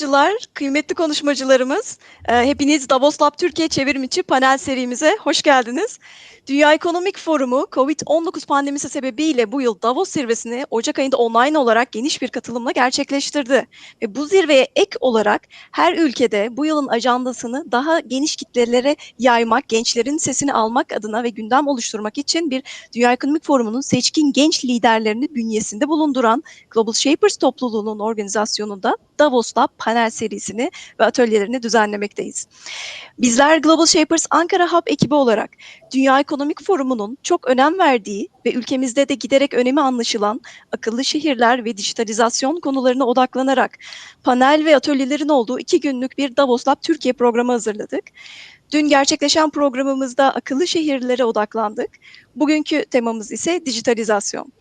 Davosçular, kıymetli konuşmacılarımız, e, hepiniz Davos Lab Türkiye çevrimiçi panel serimize hoş geldiniz. Dünya Ekonomik Forumu, COVID-19 pandemisi sebebiyle bu yıl Davos zirvesini Ocak ayında online olarak geniş bir katılımla gerçekleştirdi. Ve bu zirveye ek olarak her ülkede bu yılın ajandasını daha geniş kitlelere yaymak, gençlerin sesini almak adına ve gündem oluşturmak için bir Dünya Ekonomik Forumu'nun seçkin genç liderlerini bünyesinde bulunduran Global Shapers topluluğunun organizasyonunda Davos Lab panel serisini ve atölyelerini düzenlemekteyiz. Bizler Global Shapers Ankara Hub ekibi olarak Dünya Ekonomik Forumu'nun çok önem verdiği ve ülkemizde de giderek önemi anlaşılan akıllı şehirler ve dijitalizasyon konularına odaklanarak panel ve atölyelerin olduğu iki günlük bir Davos Lab Türkiye programı hazırladık. Dün gerçekleşen programımızda akıllı şehirlere odaklandık. Bugünkü temamız ise dijitalizasyon.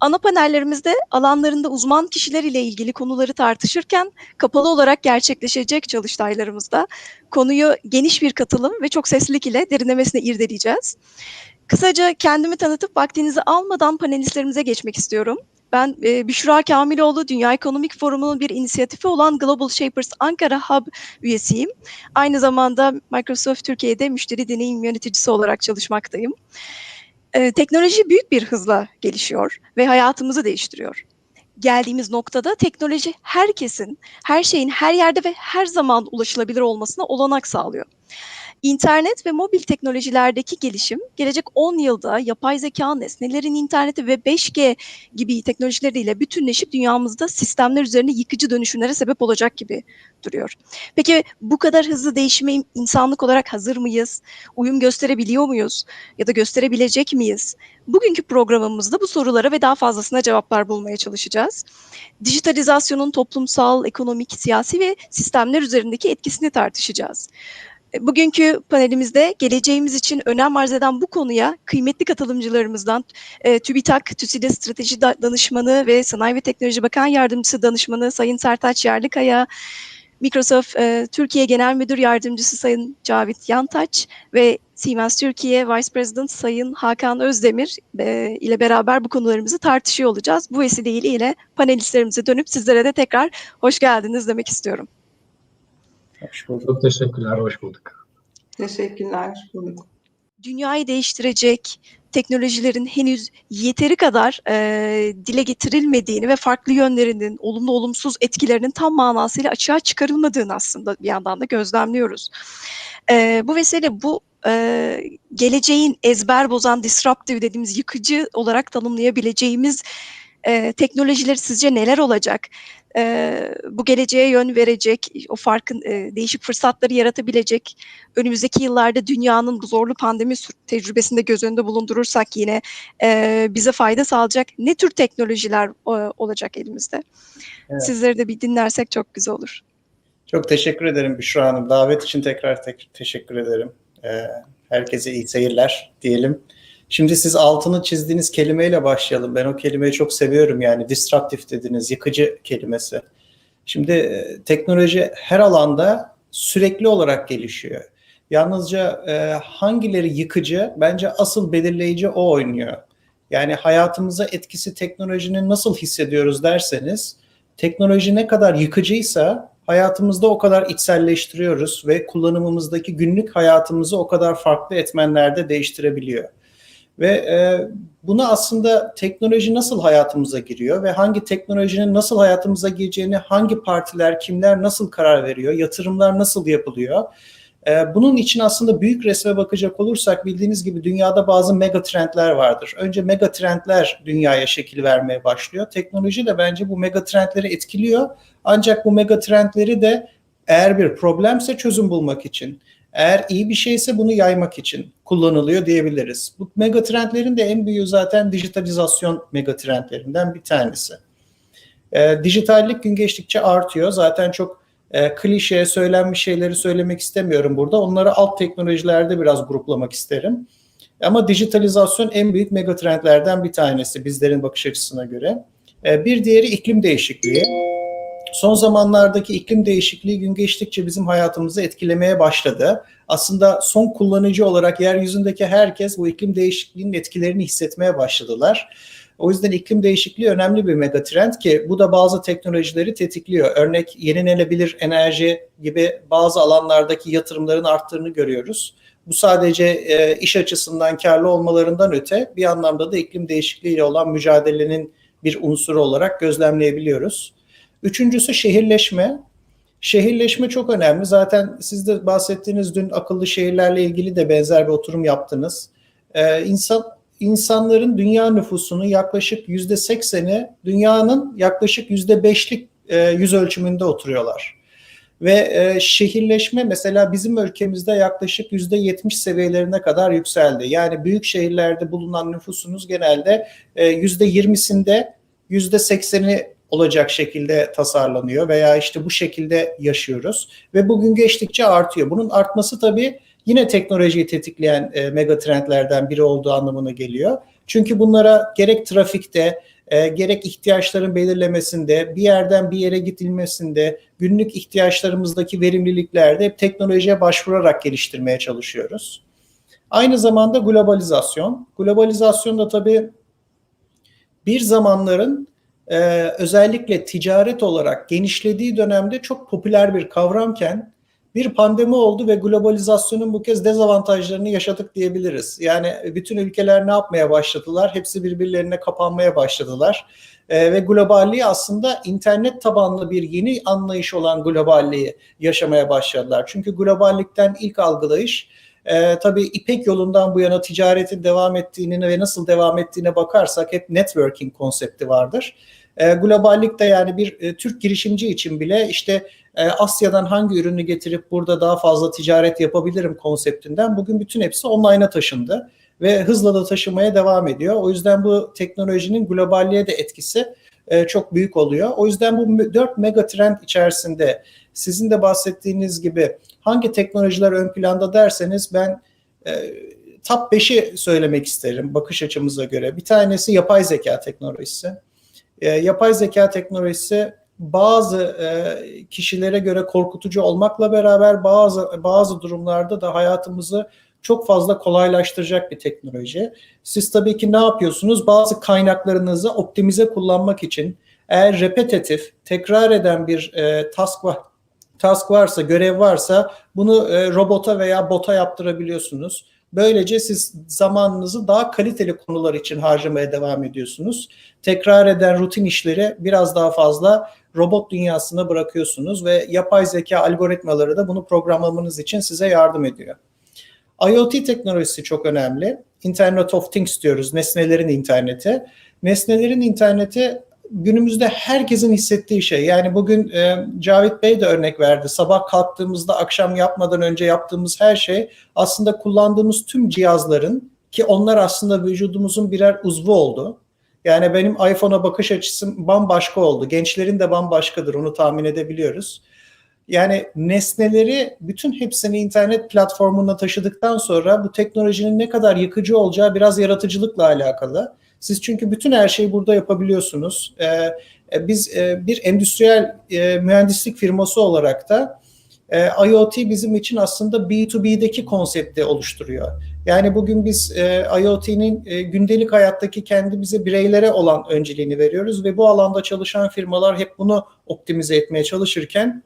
Ana panellerimizde alanlarında uzman kişiler ile ilgili konuları tartışırken kapalı olarak gerçekleşecek çalıştaylarımızda konuyu geniş bir katılım ve çok seslilik ile derinlemesine irdeleyeceğiz. Kısaca kendimi tanıtıp vaktinizi almadan panelistlerimize geçmek istiyorum. Ben e, Büşra Kamiloğlu, Dünya Ekonomik Forumu'nun bir inisiyatifi olan Global Shapers Ankara Hub üyesiyim. Aynı zamanda Microsoft Türkiye'de müşteri deneyim yöneticisi olarak çalışmaktayım. Ee, teknoloji büyük bir hızla gelişiyor ve hayatımızı değiştiriyor. Geldiğimiz noktada teknoloji herkesin, her şeyin her yerde ve her zaman ulaşılabilir olmasına olanak sağlıyor. İnternet ve mobil teknolojilerdeki gelişim gelecek 10 yılda yapay zeka, nesnelerin interneti ve 5G gibi teknolojileriyle bütünleşip dünyamızda sistemler üzerine yıkıcı dönüşümlere sebep olacak gibi duruyor. Peki bu kadar hızlı değişime insanlık olarak hazır mıyız? Uyum gösterebiliyor muyuz? Ya da gösterebilecek miyiz? Bugünkü programımızda bu sorulara ve daha fazlasına cevaplar bulmaya çalışacağız. Dijitalizasyonun toplumsal, ekonomik, siyasi ve sistemler üzerindeki etkisini tartışacağız. Bugünkü panelimizde geleceğimiz için önem arz eden bu konuya kıymetli katılımcılarımızdan e, TÜBİTAK, TÜSİDE Strateji Danışmanı ve Sanayi ve Teknoloji Bakan Yardımcısı Danışmanı Sayın Sertaç Yerlikaya, Microsoft e, Türkiye Genel Müdür Yardımcısı Sayın Cavit Yantaç ve Siemens Türkiye Vice President Sayın Hakan Özdemir e, ile beraber bu konularımızı tartışıyor olacağız. Bu vesileyle ile panelistlerimize dönüp sizlere de tekrar hoş geldiniz demek istiyorum. Hoş bulduk. Çok teşekkürler, hoş bulduk. Teşekkürler, hoş bulduk. Dünyayı değiştirecek teknolojilerin henüz yeteri kadar e, dile getirilmediğini ve farklı yönlerinin, olumlu olumsuz etkilerinin tam manasıyla açığa çıkarılmadığını aslında bir yandan da gözlemliyoruz. E, bu vesile bu e, geleceğin ezber bozan, disruptive dediğimiz yıkıcı olarak tanımlayabileceğimiz e, teknolojileri sizce neler olacak? E, bu geleceğe yön verecek, o farkın e, değişik fırsatları yaratabilecek, önümüzdeki yıllarda dünyanın zorlu pandemi tecrübesinde göz önünde bulundurursak yine e, bize fayda sağlayacak ne tür teknolojiler e, olacak elimizde? Evet. Sizleri de bir dinlersek çok güzel olur. Çok teşekkür ederim Büşra Hanım. Davet için tekrar tek teşekkür ederim. Ee, herkese iyi seyirler diyelim. Şimdi siz altını çizdiğiniz kelimeyle başlayalım. Ben o kelimeyi çok seviyorum yani disruptive dediniz, yıkıcı kelimesi. Şimdi teknoloji her alanda sürekli olarak gelişiyor. Yalnızca e, hangileri yıkıcı bence asıl belirleyici o oynuyor. Yani hayatımıza etkisi teknolojinin nasıl hissediyoruz derseniz teknoloji ne kadar yıkıcıysa hayatımızda o kadar içselleştiriyoruz ve kullanımımızdaki günlük hayatımızı o kadar farklı etmenlerde değiştirebiliyor. Ve e, bunu aslında teknoloji nasıl hayatımıza giriyor ve hangi teknolojinin nasıl hayatımıza gireceğini hangi partiler, kimler nasıl karar veriyor, yatırımlar nasıl yapılıyor. E, bunun için aslında büyük resme bakacak olursak bildiğiniz gibi dünyada bazı mega trendler vardır. Önce mega trendler dünyaya şekil vermeye başlıyor. Teknoloji de bence bu mega trendleri etkiliyor. Ancak bu mega trendleri de eğer bir problemse çözüm bulmak için eğer iyi bir şeyse bunu yaymak için kullanılıyor diyebiliriz. Bu megatrendlerin de en büyüğü zaten dijitalizasyon megatrendlerinden bir tanesi. E, dijitallik gün geçtikçe artıyor. Zaten çok e, klişe söylenmiş şeyleri söylemek istemiyorum burada. Onları alt teknolojilerde biraz gruplamak isterim. Ama dijitalizasyon en büyük megatrendlerden bir tanesi bizlerin bakış açısına göre. E, bir diğeri iklim değişikliği. Son zamanlardaki iklim değişikliği gün geçtikçe bizim hayatımızı etkilemeye başladı. Aslında son kullanıcı olarak yeryüzündeki herkes bu iklim değişikliğinin etkilerini hissetmeye başladılar. O yüzden iklim değişikliği önemli bir megatrend ki bu da bazı teknolojileri tetikliyor. Örnek yenilenebilir enerji gibi bazı alanlardaki yatırımların arttığını görüyoruz. Bu sadece e, iş açısından karlı olmalarından öte bir anlamda da iklim değişikliğiyle olan mücadelenin bir unsuru olarak gözlemleyebiliyoruz. Üçüncüsü şehirleşme. Şehirleşme çok önemli. Zaten siz de bahsettiğiniz dün akıllı şehirlerle ilgili de benzer bir oturum yaptınız. Ee, insan insanların dünya nüfusunun yaklaşık yüzde sekseni dünyanın yaklaşık yüzde beşlik e, yüz ölçümünde oturuyorlar. Ve e, şehirleşme mesela bizim ülkemizde yaklaşık yüzde yetmiş seviyelerine kadar yükseldi. Yani büyük şehirlerde bulunan nüfusunuz genelde e, yüzde yirmisinde yüzde sekseni olacak şekilde tasarlanıyor veya işte bu şekilde yaşıyoruz ve bugün geçtikçe artıyor. Bunun artması tabii yine teknolojiyi tetikleyen e, megatrendlerden biri olduğu anlamına geliyor. Çünkü bunlara gerek trafikte, e, gerek ihtiyaçların belirlemesinde, bir yerden bir yere gidilmesinde, günlük ihtiyaçlarımızdaki verimliliklerde hep teknolojiye başvurarak geliştirmeye çalışıyoruz. Aynı zamanda globalizasyon. Globalizasyon da tabii bir zamanların e, özellikle ticaret olarak genişlediği dönemde çok popüler bir kavramken bir pandemi oldu ve globalizasyonun bu kez dezavantajlarını yaşadık diyebiliriz. Yani bütün ülkeler ne yapmaya başladılar? Hepsi birbirlerine kapanmaya başladılar. E, ve globalliği aslında internet tabanlı bir yeni anlayış olan globalliği yaşamaya başladılar. Çünkü globallikten ilk algılayış e, tabii İpek yolundan bu yana ticaretin devam ettiğini ve nasıl devam ettiğine bakarsak hep networking konsepti vardır. E, globallik de yani bir e, Türk girişimci için bile işte e, Asya'dan hangi ürünü getirip burada daha fazla ticaret yapabilirim konseptinden bugün bütün hepsi online'a taşındı ve hızla da taşımaya devam ediyor. O yüzden bu teknolojinin globalliğe de etkisi e, çok büyük oluyor. O yüzden bu dört mega trend içerisinde sizin de bahsettiğiniz gibi hangi teknolojiler ön planda derseniz ben e, top 5'i söylemek isterim bakış açımıza göre. Bir tanesi yapay zeka teknolojisi. E, yapay zeka teknolojisi bazı e, kişilere göre korkutucu olmakla beraber bazı bazı durumlarda da hayatımızı çok fazla kolaylaştıracak bir teknoloji. Siz tabii ki ne yapıyorsunuz? Bazı kaynaklarınızı optimize kullanmak için eğer repetitif, tekrar eden bir e, task var, task varsa, görev varsa bunu e, robota veya bota yaptırabiliyorsunuz. Böylece siz zamanınızı daha kaliteli konular için harcamaya devam ediyorsunuz. Tekrar eden rutin işleri biraz daha fazla robot dünyasına bırakıyorsunuz ve yapay zeka algoritmaları da bunu programlamanız için size yardım ediyor. IoT teknolojisi çok önemli. Internet of Things diyoruz, nesnelerin interneti. Nesnelerin interneti günümüzde herkesin hissettiği şey. Yani bugün e, Cavit Bey de örnek verdi. Sabah kalktığımızda akşam yapmadan önce yaptığımız her şey aslında kullandığımız tüm cihazların ki onlar aslında vücudumuzun birer uzvu oldu. Yani benim iPhone'a bakış açısım bambaşka oldu. Gençlerin de bambaşkadır onu tahmin edebiliyoruz. Yani nesneleri bütün hepsini internet platformuna taşıdıktan sonra bu teknolojinin ne kadar yıkıcı olacağı biraz yaratıcılıkla alakalı. Siz çünkü bütün her şeyi burada yapabiliyorsunuz. Ee, biz e, bir endüstriyel e, mühendislik firması olarak da e, IoT bizim için aslında B2B'deki konsepti oluşturuyor. Yani bugün biz e, IoT'nin e, gündelik hayattaki kendimize bireylere olan önceliğini veriyoruz ve bu alanda çalışan firmalar hep bunu optimize etmeye çalışırken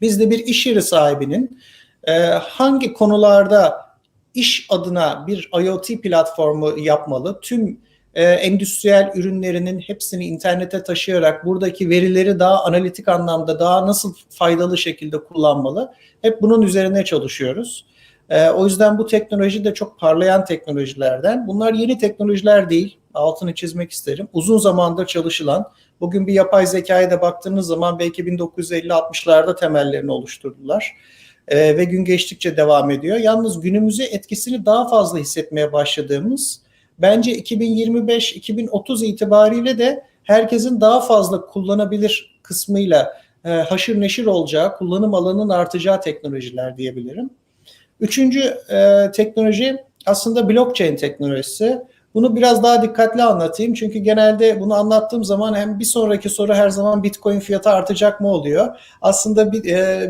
biz de bir iş yeri sahibinin e, hangi konularda iş adına bir IoT platformu yapmalı, tüm e, endüstriyel ürünlerinin hepsini internete taşıyarak buradaki verileri daha analitik anlamda daha nasıl faydalı şekilde kullanmalı. Hep bunun üzerine çalışıyoruz. E, o yüzden bu teknoloji de çok parlayan teknolojilerden. Bunlar yeni teknolojiler değil. Altını çizmek isterim. Uzun zamandır çalışılan, bugün bir yapay zekaya da baktığınız zaman belki 1950-60'larda temellerini oluşturdular. E, ve gün geçtikçe devam ediyor. Yalnız günümüze etkisini daha fazla hissetmeye başladığımız bence 2025-2030 itibariyle de herkesin daha fazla kullanabilir kısmıyla e, haşır neşir olacağı, kullanım alanının artacağı teknolojiler diyebilirim. Üçüncü e, teknoloji aslında blockchain teknolojisi. Bunu biraz daha dikkatli anlatayım. Çünkü genelde bunu anlattığım zaman hem bir sonraki soru her zaman Bitcoin fiyatı artacak mı oluyor. Aslında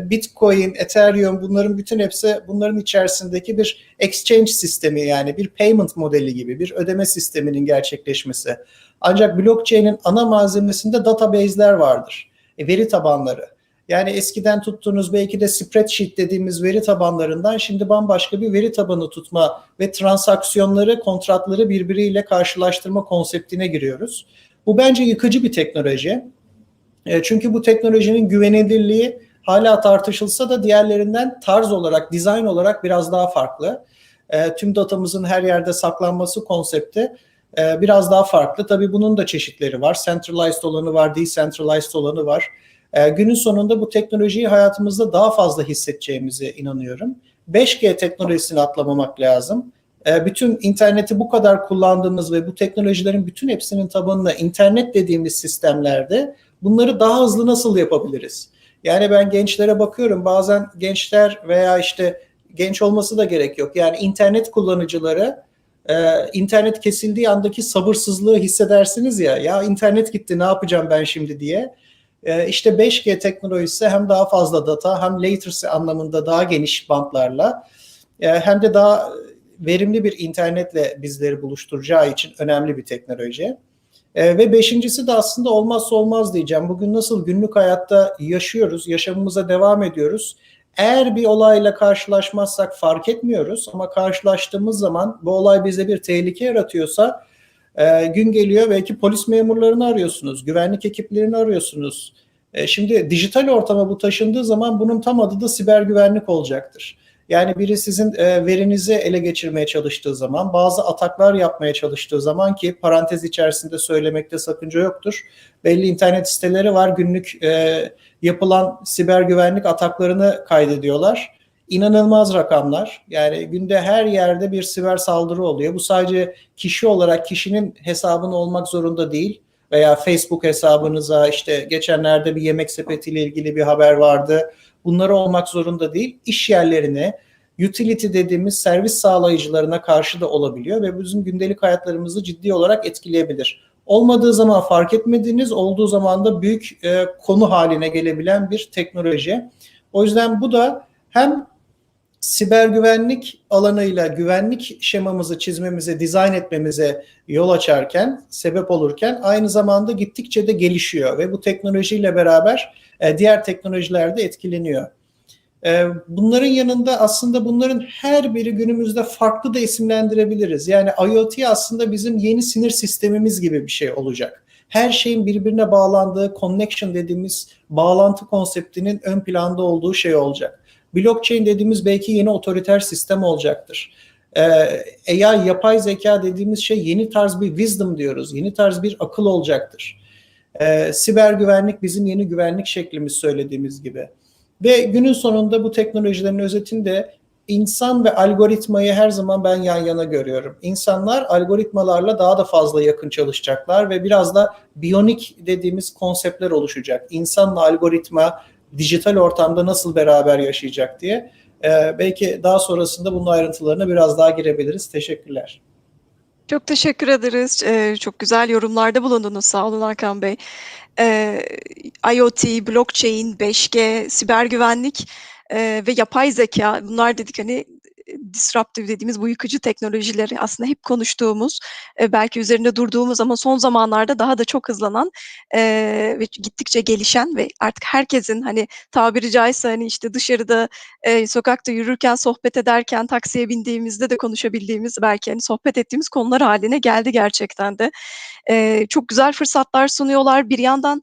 Bitcoin, Ethereum bunların bütün hepsi bunların içerisindeki bir exchange sistemi yani bir payment modeli gibi bir ödeme sisteminin gerçekleşmesi. Ancak blockchain'in ana malzemesinde database'ler vardır. E, veri tabanları. Yani eskiden tuttuğunuz belki de spreadsheet dediğimiz veri tabanlarından şimdi bambaşka bir veri tabanı tutma ve transaksiyonları, kontratları birbiriyle karşılaştırma konseptine giriyoruz. Bu bence yıkıcı bir teknoloji. E, çünkü bu teknolojinin güvenilirliği hala tartışılsa da diğerlerinden tarz olarak, dizayn olarak biraz daha farklı. E, tüm datamızın her yerde saklanması konsepti e, biraz daha farklı. Tabii bunun da çeşitleri var. Centralized olanı var, decentralized olanı var. E, günün sonunda bu teknolojiyi hayatımızda daha fazla hissedeceğimize inanıyorum. 5G teknolojisini atlamamak lazım. E, bütün interneti bu kadar kullandığımız ve bu teknolojilerin bütün hepsinin tabanına internet dediğimiz sistemlerde bunları daha hızlı nasıl yapabiliriz? Yani ben gençlere bakıyorum bazen gençler veya işte genç olması da gerek yok. Yani internet kullanıcıları e, internet kesildiği andaki sabırsızlığı hissedersiniz ya. Ya internet gitti ne yapacağım ben şimdi diye. E, işte 5G teknolojisi hem daha fazla data hem latency anlamında daha geniş bantlarla e, hem de daha verimli bir internetle bizleri buluşturacağı için önemli bir teknoloji. E, ve beşincisi de aslında olmazsa olmaz diyeceğim. Bugün nasıl günlük hayatta yaşıyoruz, yaşamımıza devam ediyoruz. Eğer bir olayla karşılaşmazsak fark etmiyoruz ama karşılaştığımız zaman bu olay bize bir tehlike yaratıyorsa e, gün geliyor belki polis memurlarını arıyorsunuz, güvenlik ekiplerini arıyorsunuz. E, şimdi dijital ortama bu taşındığı zaman bunun tam adı da siber güvenlik olacaktır. Yani biri sizin e, verinizi ele geçirmeye çalıştığı zaman, bazı ataklar yapmaya çalıştığı zaman ki parantez içerisinde söylemekte sakınca yoktur. Belli internet siteleri var, günlük e, yapılan siber güvenlik ataklarını kaydediyorlar. İnanılmaz rakamlar. Yani günde her yerde bir siber saldırı oluyor. Bu sadece kişi olarak kişinin hesabını olmak zorunda değil veya Facebook hesabınıza işte geçenlerde bir yemek sepetiyle ilgili bir haber vardı. Bunları olmak zorunda değil. İş yerlerine, utility dediğimiz servis sağlayıcılarına karşı da olabiliyor ve bizim gündelik hayatlarımızı ciddi olarak etkileyebilir. Olmadığı zaman fark etmediğiniz, olduğu zaman da büyük e, konu haline gelebilen bir teknoloji. O yüzden bu da hem siber güvenlik alanıyla güvenlik şemamızı çizmemize, dizayn etmemize yol açarken, sebep olurken aynı zamanda gittikçe de gelişiyor ve bu teknolojiyle beraber e, diğer teknolojiler de etkileniyor. E, bunların yanında aslında bunların her biri günümüzde farklı da isimlendirebiliriz. Yani IoT aslında bizim yeni sinir sistemimiz gibi bir şey olacak. Her şeyin birbirine bağlandığı connection dediğimiz bağlantı konseptinin ön planda olduğu şey olacak. Blockchain dediğimiz belki yeni otoriter sistem olacaktır. Ee, AI, yapay zeka dediğimiz şey yeni tarz bir wisdom diyoruz. Yeni tarz bir akıl olacaktır. Ee, siber güvenlik bizim yeni güvenlik şeklimiz söylediğimiz gibi. Ve günün sonunda bu teknolojilerin özetinde insan ve algoritmayı her zaman ben yan yana görüyorum. İnsanlar algoritmalarla daha da fazla yakın çalışacaklar ve biraz da biyonik dediğimiz konseptler oluşacak. İnsanla algoritma dijital ortamda nasıl beraber yaşayacak diye. Ee, belki daha sonrasında bunun ayrıntılarına biraz daha girebiliriz. Teşekkürler. Çok teşekkür ederiz. Ee, çok güzel yorumlarda bulundunuz. Sağ olun Hakan Bey. Ee, IoT, blockchain, 5G, siber güvenlik e, ve yapay zeka bunlar dedik hani disruptive dediğimiz bu yıkıcı teknolojileri aslında hep konuştuğumuz e, belki üzerinde durduğumuz ama son zamanlarda daha da çok hızlanan e, ve gittikçe gelişen ve artık herkesin hani tabiri caizse hani işte dışarıda e, sokakta yürürken sohbet ederken taksiye bindiğimizde de konuşabildiğimiz belki hani sohbet ettiğimiz konular haline geldi gerçekten de. E, çok güzel fırsatlar sunuyorlar. Bir yandan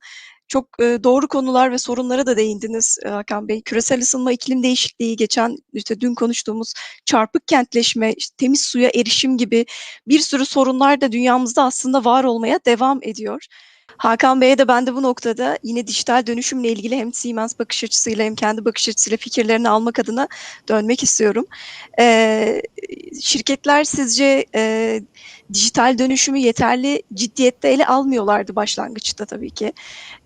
çok e, doğru konular ve sorunlara da değindiniz e, Hakan Bey. Küresel ısınma, iklim değişikliği, geçen işte dün konuştuğumuz çarpık kentleşme, işte temiz suya erişim gibi bir sürü sorunlar da dünyamızda aslında var olmaya devam ediyor. Hakan Bey'e de ben de bu noktada yine dijital dönüşümle ilgili hem Siemens bakış açısıyla hem kendi bakış açısıyla fikirlerini almak adına dönmek istiyorum. Ee, şirketler sizce e, dijital dönüşümü yeterli ciddiyette ele almıyorlardı başlangıçta tabii ki.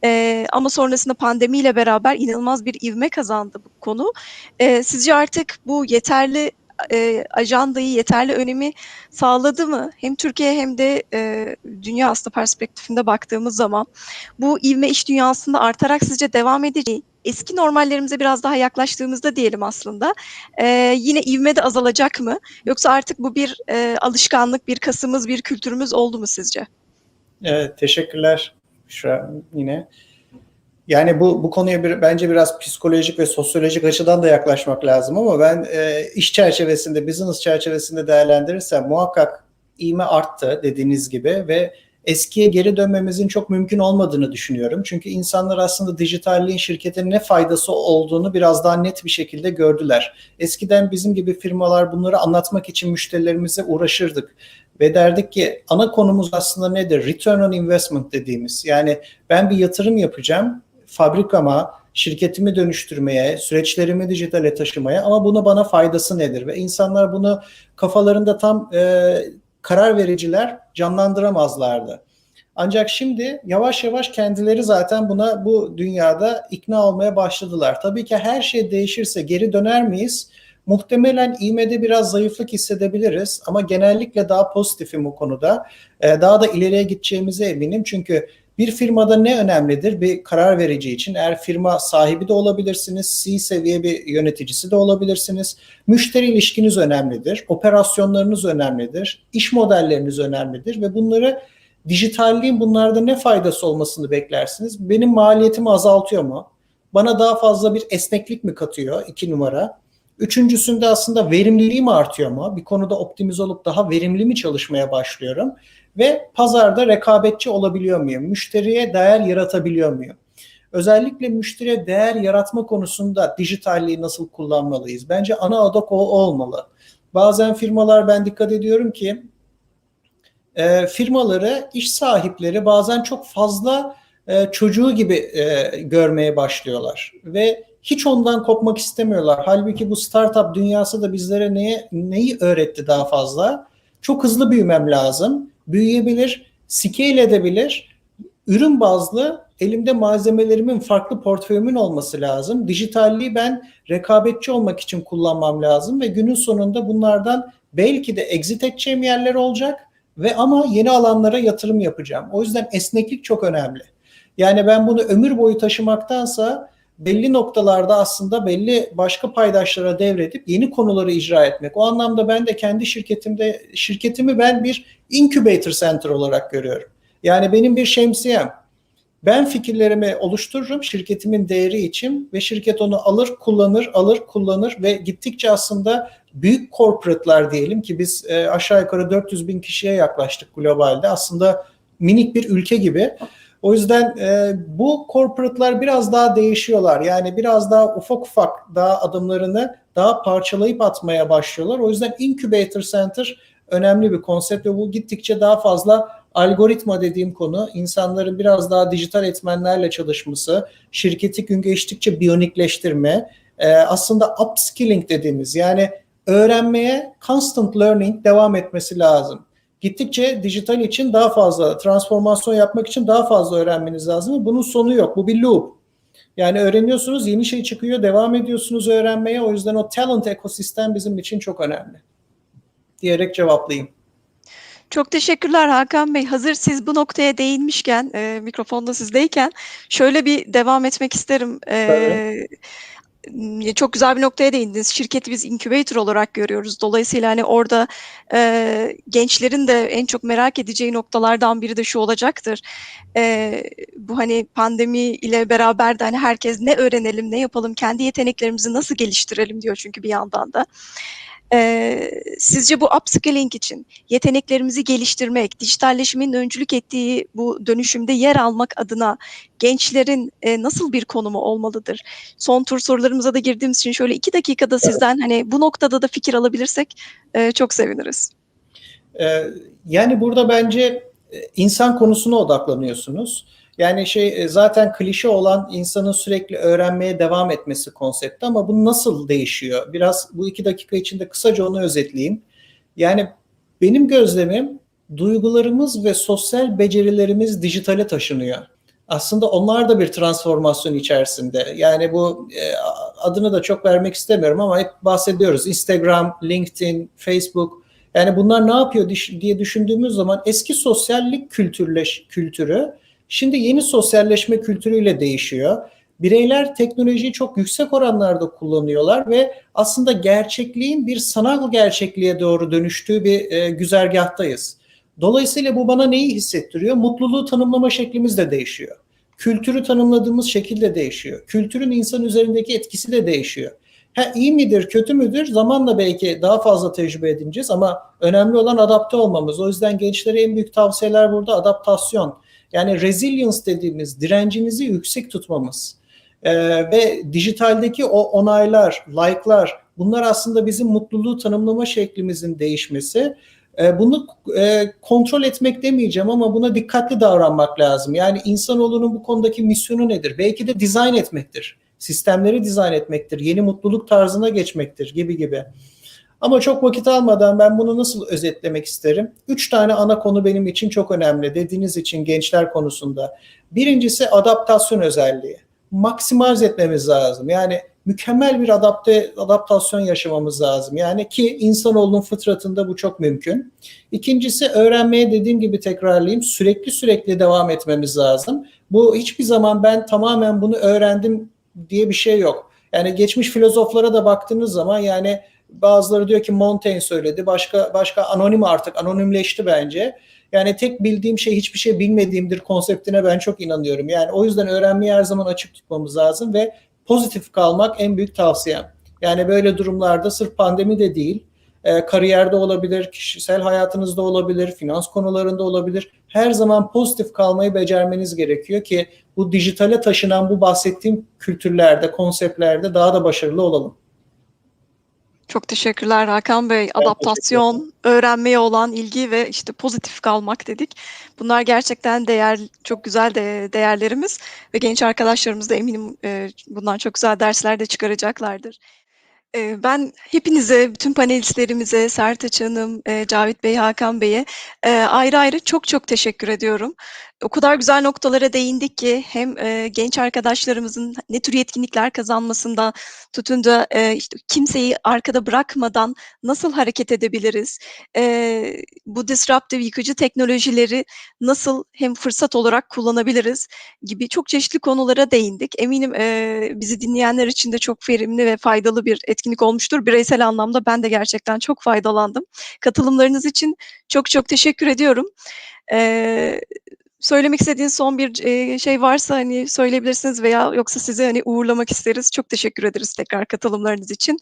Ee, ama sonrasında pandemiyle beraber inanılmaz bir ivme kazandı bu konu. Ee, sizce artık bu yeterli e, ajandayı yeterli önemi sağladı mı? Hem Türkiye hem de e, dünya aslında perspektifinde baktığımız zaman bu ivme iş dünyasında artarak sizce devam edeceği, eski normallerimize biraz daha yaklaştığımızda diyelim aslında e, yine ivme de azalacak mı? Yoksa artık bu bir e, alışkanlık, bir kasımız, bir kültürümüz oldu mu sizce? Evet, teşekkürler Büşra yine. Yani bu bu konuya bir, bence biraz psikolojik ve sosyolojik açıdan da yaklaşmak lazım ama ben e, iş çerçevesinde, business çerçevesinde değerlendirirsem muhakkak ivme arttı dediğiniz gibi ve eskiye geri dönmemizin çok mümkün olmadığını düşünüyorum. Çünkü insanlar aslında dijitalliğin şirketin ne faydası olduğunu biraz daha net bir şekilde gördüler. Eskiden bizim gibi firmalar bunları anlatmak için müşterilerimize uğraşırdık ve derdik ki ana konumuz aslında nedir? Return on investment dediğimiz. Yani ben bir yatırım yapacağım fabrikama, şirketimi dönüştürmeye, süreçlerimi dijitale taşımaya ama bunu bana faydası nedir? Ve insanlar bunu kafalarında tam e, karar vericiler canlandıramazlardı. Ancak şimdi yavaş yavaş kendileri zaten buna bu dünyada ikna olmaya başladılar. Tabii ki her şey değişirse geri döner miyiz? Muhtemelen İME'de biraz zayıflık hissedebiliriz ama genellikle daha pozitifim bu konuda. Ee, daha da ileriye gideceğimize eminim çünkü bir firmada ne önemlidir? Bir karar verici için eğer firma sahibi de olabilirsiniz, C seviye bir yöneticisi de olabilirsiniz. Müşteri ilişkiniz önemlidir, operasyonlarınız önemlidir, iş modelleriniz önemlidir ve bunları dijitalliğin bunlarda ne faydası olmasını beklersiniz? Benim maliyetimi azaltıyor mu? Bana daha fazla bir esneklik mi katıyor? İki numara. Üçüncüsünde aslında verimliliğim artıyor mu? Bir konuda optimize olup daha verimli mi çalışmaya başlıyorum? Ve pazarda rekabetçi olabiliyor muyum? Müşteriye değer yaratabiliyor muyum? Özellikle müşteriye değer yaratma konusunda dijitalliği nasıl kullanmalıyız? Bence ana adak o olmalı. Bazen firmalar ben dikkat ediyorum ki e, firmaları, iş sahipleri bazen çok fazla e, çocuğu gibi e, görmeye başlıyorlar ve hiç ondan kopmak istemiyorlar. Halbuki bu startup dünyası da bizlere neye, neyi öğretti daha fazla? Çok hızlı büyümem lazım. Büyüyebilir, scale edebilir. Ürün bazlı elimde malzemelerimin farklı portföyümün olması lazım. Dijitalliği ben rekabetçi olmak için kullanmam lazım ve günün sonunda bunlardan belki de exit edeceğim yerler olacak ve ama yeni alanlara yatırım yapacağım. O yüzden esneklik çok önemli. Yani ben bunu ömür boyu taşımaktansa belli noktalarda aslında belli başka paydaşlara devredip yeni konuları icra etmek. O anlamda ben de kendi şirketimde şirketimi ben bir incubator center olarak görüyorum. Yani benim bir şemsiyem. Ben fikirlerimi oluştururum şirketimin değeri için ve şirket onu alır, kullanır, alır, kullanır ve gittikçe aslında büyük corporate'lar diyelim ki biz e, aşağı yukarı 400 bin kişiye yaklaştık globalde. Aslında minik bir ülke gibi. O yüzden e, bu corporate'lar biraz daha değişiyorlar. Yani biraz daha ufak ufak daha adımlarını daha parçalayıp atmaya başlıyorlar. O yüzden incubator center önemli bir konsept ve bu gittikçe daha fazla algoritma dediğim konu insanların biraz daha dijital etmenlerle çalışması, şirketi gün geçtikçe biyonikleştirme, e, aslında upskilling dediğimiz yani öğrenmeye constant learning devam etmesi lazım. Gittikçe dijital için daha fazla transformasyon yapmak için daha fazla öğrenmeniz lazım. Bunun sonu yok. Bu bir loop. Yani öğreniyorsunuz, yeni şey çıkıyor, devam ediyorsunuz öğrenmeye. O yüzden o talent ekosistem bizim için çok önemli. Diyerek cevaplayayım. Çok teşekkürler Hakan Bey. Hazır siz bu noktaya değinmişken, e, mikrofonda sizdeyken şöyle bir devam etmek isterim. E, çok güzel bir noktaya değindiniz. Şirketi biz incubator olarak görüyoruz. Dolayısıyla hani orada e, gençlerin de en çok merak edeceği noktalardan biri de şu olacaktır. E, bu hani pandemi ile beraber de hani herkes ne öğrenelim, ne yapalım, kendi yeteneklerimizi nasıl geliştirelim diyor çünkü bir yandan da. Ee, sizce bu upskilling için yeteneklerimizi geliştirmek, dijitalleşimin öncülük ettiği bu dönüşümde yer almak adına gençlerin e, nasıl bir konumu olmalıdır? Son tur sorularımıza da girdiğimiz için şöyle iki dakikada sizden hani bu noktada da fikir alabilirsek e, çok seviniriz. Ee, yani burada bence insan konusuna odaklanıyorsunuz. Yani şey zaten klişe olan insanın sürekli öğrenmeye devam etmesi konsepti ama bu nasıl değişiyor? Biraz bu iki dakika içinde kısaca onu özetleyeyim. Yani benim gözlemim duygularımız ve sosyal becerilerimiz dijitale taşınıyor. Aslında onlar da bir transformasyon içerisinde. Yani bu adını da çok vermek istemiyorum ama hep bahsediyoruz. Instagram, LinkedIn, Facebook. Yani bunlar ne yapıyor diye düşündüğümüz zaman eski sosyallik kültürleş kültürü şimdi yeni sosyalleşme kültürüyle değişiyor. Bireyler teknolojiyi çok yüksek oranlarda kullanıyorlar ve aslında gerçekliğin bir sanal gerçekliğe doğru dönüştüğü bir e, güzergahtayız. Dolayısıyla bu bana neyi hissettiriyor? Mutluluğu tanımlama şeklimiz de değişiyor. Kültürü tanımladığımız şekil de değişiyor. Kültürün insan üzerindeki etkisi de değişiyor. Ha, iyi midir, kötü müdür? Zamanla belki daha fazla tecrübe edineceğiz ama önemli olan adapte olmamız. O yüzden gençlere en büyük tavsiyeler burada adaptasyon. Yani resilience dediğimiz direncimizi yüksek tutmamız. Ee, ve dijitaldeki o onaylar, like'lar bunlar aslında bizim mutluluğu tanımlama şeklimizin değişmesi. Ee, bunu e, kontrol etmek demeyeceğim ama buna dikkatli davranmak lazım. Yani insanoğlunun bu konudaki misyonu nedir? Belki de dizayn etmektir. Sistemleri dizayn etmektir. Yeni mutluluk tarzına geçmektir gibi gibi. Ama çok vakit almadan ben bunu nasıl özetlemek isterim? Üç tane ana konu benim için çok önemli dediğiniz için gençler konusunda. Birincisi adaptasyon özelliği. Maksimalize etmemiz lazım. Yani mükemmel bir adapte adaptasyon yaşamamız lazım. Yani ki insanoğlunun fıtratında bu çok mümkün. İkincisi öğrenmeye dediğim gibi tekrarlayayım sürekli sürekli devam etmemiz lazım. Bu hiçbir zaman ben tamamen bunu öğrendim diye bir şey yok. Yani geçmiş filozoflara da baktığınız zaman yani bazıları diyor ki Montaigne söyledi. Başka başka anonim artık anonimleşti bence. Yani tek bildiğim şey hiçbir şey bilmediğimdir konseptine ben çok inanıyorum. Yani o yüzden öğrenmeyi her zaman açık tutmamız lazım ve pozitif kalmak en büyük tavsiyem. Yani böyle durumlarda sırf pandemi de değil, e, kariyerde olabilir, kişisel hayatınızda olabilir, finans konularında olabilir. Her zaman pozitif kalmayı becermeniz gerekiyor ki bu dijitale taşınan bu bahsettiğim kültürlerde, konseptlerde daha da başarılı olalım. Çok teşekkürler Hakan Bey. Adaptasyon, öğrenmeye olan ilgi ve işte pozitif kalmak dedik. Bunlar gerçekten değer, çok güzel de değerlerimiz ve genç arkadaşlarımız da eminim e, bundan çok güzel dersler de çıkaracaklardır. E, ben hepinize, bütün panelistlerimize, Sertaç Hanım, e, Cavit Bey, Hakan Bey'e e, ayrı ayrı çok çok teşekkür ediyorum. O kadar güzel noktalara değindik ki hem e, genç arkadaşlarımızın ne tür yetkinlikler kazanmasında tutun da işte kimseyi arkada bırakmadan nasıl hareket edebiliriz? Bu disruptive yıkıcı teknolojileri nasıl hem fırsat olarak kullanabiliriz gibi çok çeşitli konulara değindik. Eminim bizi dinleyenler için de çok verimli ve faydalı bir etkinlik olmuştur. Bireysel anlamda ben de gerçekten çok faydalandım. Katılımlarınız için çok çok teşekkür ediyorum. E, söylemek istediğiniz son bir şey varsa hani söyleyebilirsiniz veya yoksa sizi hani uğurlamak isteriz. Çok teşekkür ederiz tekrar katılımlarınız için.